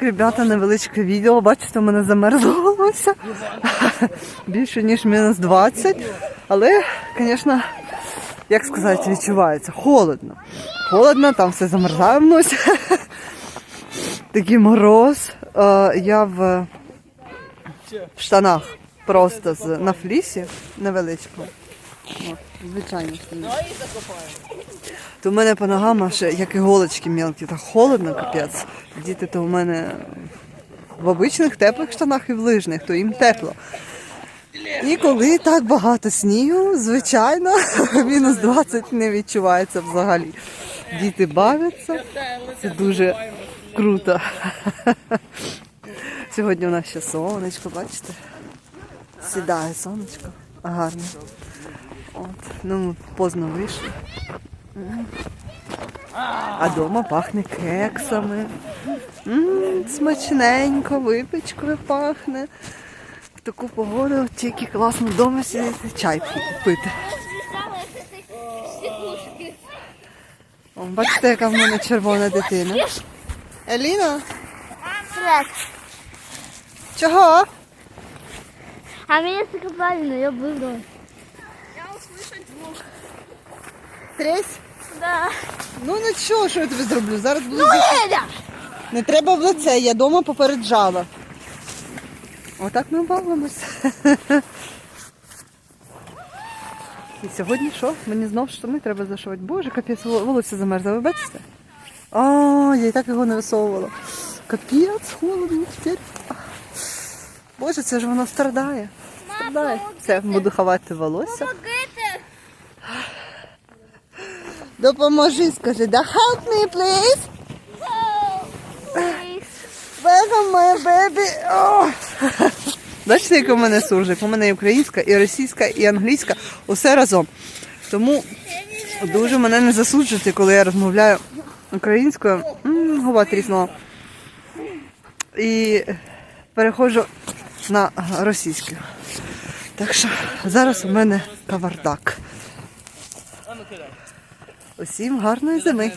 Ребята, невеличке відео, бачите, у мене замерзло. Більше ніж мінус 20. Але, звісно, як сказати, відчувається. Холодно. Холодно, там все замерзає в носі. Такий мороз. Е, Я в в штанах просто з, на флісі невеличкому. Звичайно штани. То в мене по ногам аж як іголочки мелкі, так холодно, капець. Діти то в мене в обичних теплих штанах і в лижних, то їм тепло. І коли так багато снігу, звичайно, мінус 20 не відчувається взагалі. Діти бавляться, це дуже круто. Сьогодні у нас ще сонечко, бачите? Сідає сонечко, гарно. От, ну поздно вийшли. А дома пахне кексами. М, смачненько, випічкою пахне. В таку погоду тільки класно вдома сидіти, чай пити. О, бачите, яка в мене червона дитина. Еліна, чого? А меня закопали, я буду. Тресь? Да. Ну нічого, що я тобі зроблю. Зараз буду. Ну, Эля! Не треба в лице, я дома попереджала. Отак ми бавимося. І сьогодні що? Мені знов штани треба зашивати. Боже, капець, вол- волосся замерзло, ви бачите? А, я і так його не висовувала. Капець, холодно тепер. Боже, це ж воно страдає. Страдає. Все, буду ховати волосся. Помогите! Допоможи, скажи, да help me, please. Welcome, my baby. Бачите, як у мене суржик? У мене і українська, і російська, і англійська, усе разом. Тому дуже мене не засуджуйте, коли я розмовляю українською. Губа тріснула. І переходжу на російську. Так що зараз у мене кавардак. Усім гарної зими.